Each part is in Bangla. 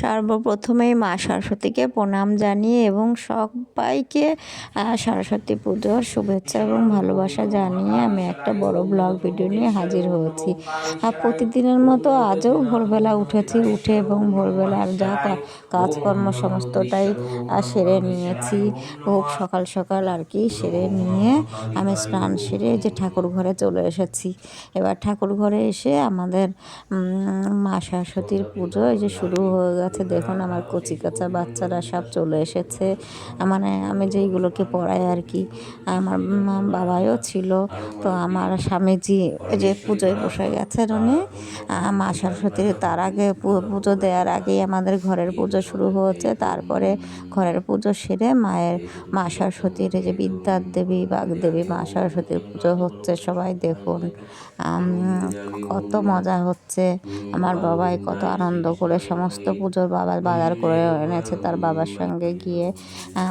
সর্বপ্রথমেই মা সরস্বতীকে প্রণাম জানিয়ে এবং সবাইকে সরস্বতী পুজোর শুভেচ্ছা এবং ভালোবাসা জানিয়ে আমি একটা বড় ব্লগ ভিডিও নিয়ে হাজির হয়েছি। আর প্রতিদিনের মতো আজও ভোরবেলা উঠেছি, উঠে এবং ভোরবেলার যা কাজকর্ম সমস্তটাই সেরে নিয়েছি। হোক সকাল সকাল আর কি সেরে নিয়ে আমি স্নান সেরে যে ঠাকুর ঘরে চলে এসেছি। এবার ঠাকুর ঘরে এসে আমাদের মা সরস্বতীর পুজো এই যে শুরু হয়ে গেছে দেখুন আমার কচি কাঁচা বাচ্চারা সব চলে এসেছে। মানে আমি যেইগুলোকে পড়াই আর কি, আমার বাবাও ছিল, তো আমার স্বামীজি যে পুজোয় বসে গেছেন উনি। মা সরস্বতীর তার আগে পুজো দেওয়ার আগেই আমাদের ঘরের পুজো শুরু হয়েছে, তারপরে ঘরের পুজো সেরে মায়ের, মা সরস্বতীর যে বিদ্যার দেবী বাগদেবী মা সরস্বতীর পুজো হচ্ছে, সবাই দেখুন কত মজা হচ্ছে। আমার বাবাই কত আনন্দ করে সমস্ত পুজোর বাবার বাজার করে এনেছে তার বাবার সঙ্গে গিয়ে।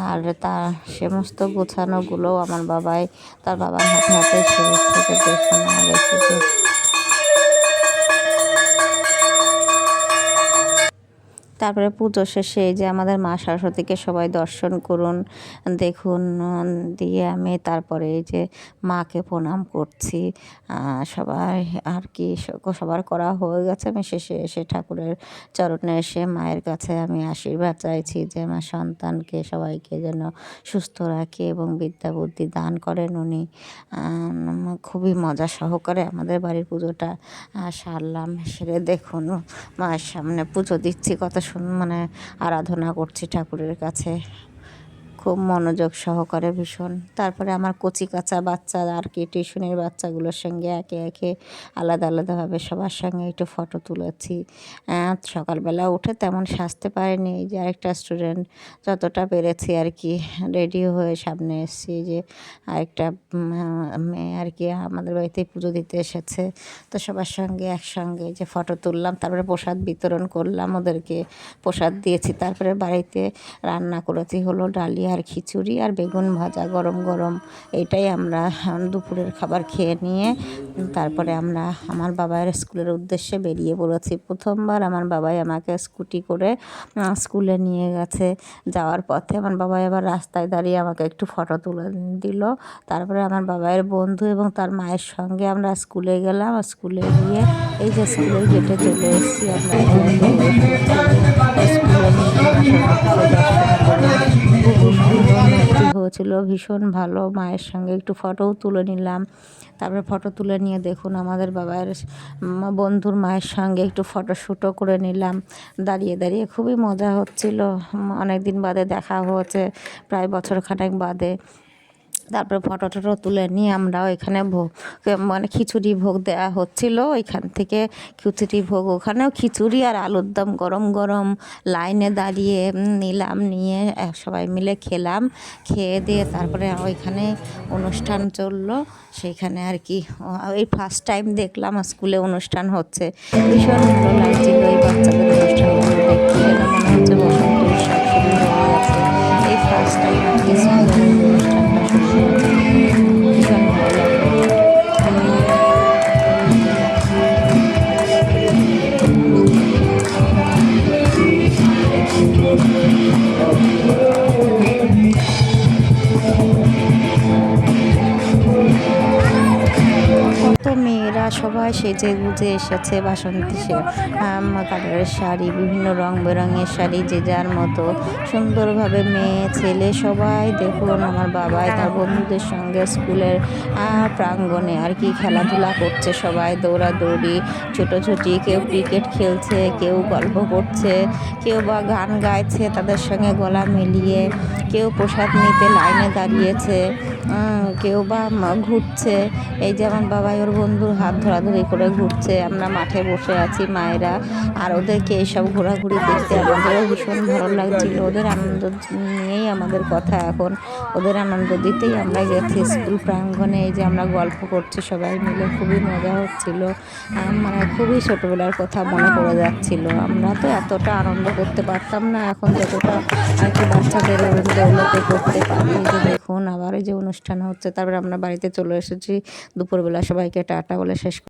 আর তার সমস্ত গোছানোগুলোও আমার বাবাই তার বাবার হাতে হাতে সেরে থেকে দেখে আমাদের পুজো তারপরে পুজো শেষে যে আমাদের মা সরস্বতীকে সবাই দর্শন করুন, দেখুন, দিয়ে আমি তারপরে এই যে মাকে প্রণাম করছি। সবাই আর কি সবার করা হয়ে গেছে। আমি শেষে এসে ঠাকুরের চরণে এসে মায়ের কাছে আমি আশীর্বাদ চাইছি যে আমার সন্তানকে সবাইকে যেন সুস্থ রাখে এবং বিদ্যা বুদ্ধি দান করেন উনি। খুবই মজা সহকারে আমাদের বাড়ির পুজোটা সারলাম। সেরে দেখুন, মায়ের সামনে পুজো দিচ্ছি, কত মানে আরাধনা করছি ঠাকুরের কাছে। খুব মনোযোগ সহকারে ভীষণ। তারপরে আমার কচি কাঁচা বাচ্চা, আর কি টিউশনের বাচ্চাগুলোর সঙ্গে একে একে আলাদা আলাদাভাবে সবার সঙ্গে একটু ফটো তুলেছি। সকালবেলা উঠে তেমন সাজতে পারিনি। যে আরেকটা স্টুডেন্ট, যতটা পেরেছি আর কি রেডি হয়ে সামনে এসেছি যে আরেকটা মেয়ে আর কি আমাদের বাড়িতে পুজো দিতে এসেছে। তো সবার সঙ্গে একসঙ্গে যে ফটো তুললাম, তারপরে প্রসাদ বিতরণ করলাম ওদেরকে। প্রসাদ দিয়েছি, তারপরে বাড়িতে রান্না করেছি হলো ডালিয়া আর খিচুড়ি আর বেগুন ভাজা, গরম গরম। এটাই আমরা দুপুরের খাবার খেয়ে নিয়ে তারপরে আমরা আমার বাবার স্কুলের উদ্দেশ্যে বেরিয়ে পড়েছি। প্রথমবার আমার বাবাই আমাকে স্কুটি করে স্কুলে নিয়ে গেছে। যাওয়ার পথে আমার বাবাই আবার রাস্তায় দাঁড়িয়ে আমাকে একটু ফটো তুলে দিল। তারপরে আমার বাবাইয়ের বন্ধু এবং তার মায়ের সঙ্গে আমরা স্কুলে গেলাম। স্কুলে গিয়ে এই যে স্কুলের গেটে চলে এসেছি আমরা। স্কুলে হয়েছিল ভীষণ ভালো। মায়ের সঙ্গে একটু ফটোও তুলে নিলাম। তারপরে ফটো তুলে নিয়ে দেখুন আমাদের বাবার বন্ধুর মায়ের সঙ্গে একটু ফটো ফটোশ্যুটও করে নিলাম। দাঁড়িয়ে দাঁড়িয়ে খুবই মজা হচ্ছিল। অনেক দিন বাদে দেখা হয়েছে, প্রায় বছরখানেক বাদে। তারপরে ফটো টটো তুলে নিয়ে আমরা ওইখানে ভোগ মানে খিচুড়ি ভোগ দেওয়া হচ্ছিল। ওইখান থেকে খিচুড়ি ভোগ, ওখানেও খিচুড়ি আর আলুর দম গরম গরম লাইনে দাঁড়িয়ে নিলাম, নিয়ে সবাই মিলে খেলাম। খেয়ে দিয়ে তারপরে ওইখানে অনুষ্ঠান চলল। সেইখানে আর কি এই ফার্স্ট টাইম দেখলাম স্কুলে অনুষ্ঠান হচ্ছে। ভীষণ ভালো লাগছিল এই বাচ্চাদের অনুষ্ঠানগুলো দেখতে। মনে হচ্ছে সবাই সেজে গুজে এসেছে বাসন্তী সে কালারের শাড়ি, বিভিন্ন রং বেরঙের শাড়ি, যে যার মতো সুন্দরভাবে মেয়ে, ছেলে সবাই দেখুন আমার বাবাই তার বন্ধুদের সঙ্গে স্কুলের প্রাঙ্গণে আর কি খেলাধুলা করছে সবাই, দৌড়াদৌড়ি, ছোটোছুটি, কেউ ক্রিকেট খেলছে, কেউ গল্প করছে, কেউ বা গান গাইছে তাদের সঙ্গে গলা মিলিয়ে, কেউ প্রসাদ নিতে লাইনে দাঁড়িয়েছে কেউ বা ঘুরছে। এই যে আমার বাবাই ওর বন্ধুর হাত ধরাধরি করে ঘুরছে, আমরা মাঠে বসে আছি মায়েরা। আর ওদেরকে এইসব ঘোরাঘুরি দেখতে আমাদেরও ভীষণ ভালো লাগছিল। ওদের আনন্দ নিয়েই আমাদের কথা এখন। ওদের আনন্দ দিতেই আমরা গেছি স্কুল প্রাঙ্গণে। এই যে আমরা গল্প করছি সবাই মিলে, খুবই মজা হচ্ছিল। মানে খুবই ছোটোবেলার কথা মনে পড়ে যাচ্ছিল। আমরা তো এতটা আনন্দ করতে পারতাম না, এখন যতটা আর কি বাচ্চাদের দৌলতে করতে পারি। যে দেখুন, আবার যে অনুষ্ঠান হচ্ছে, তারপরে আমরা বাড়িতে চলে এসেছি। দুপুরবেলা সবাইকে টাটা বলে শেষ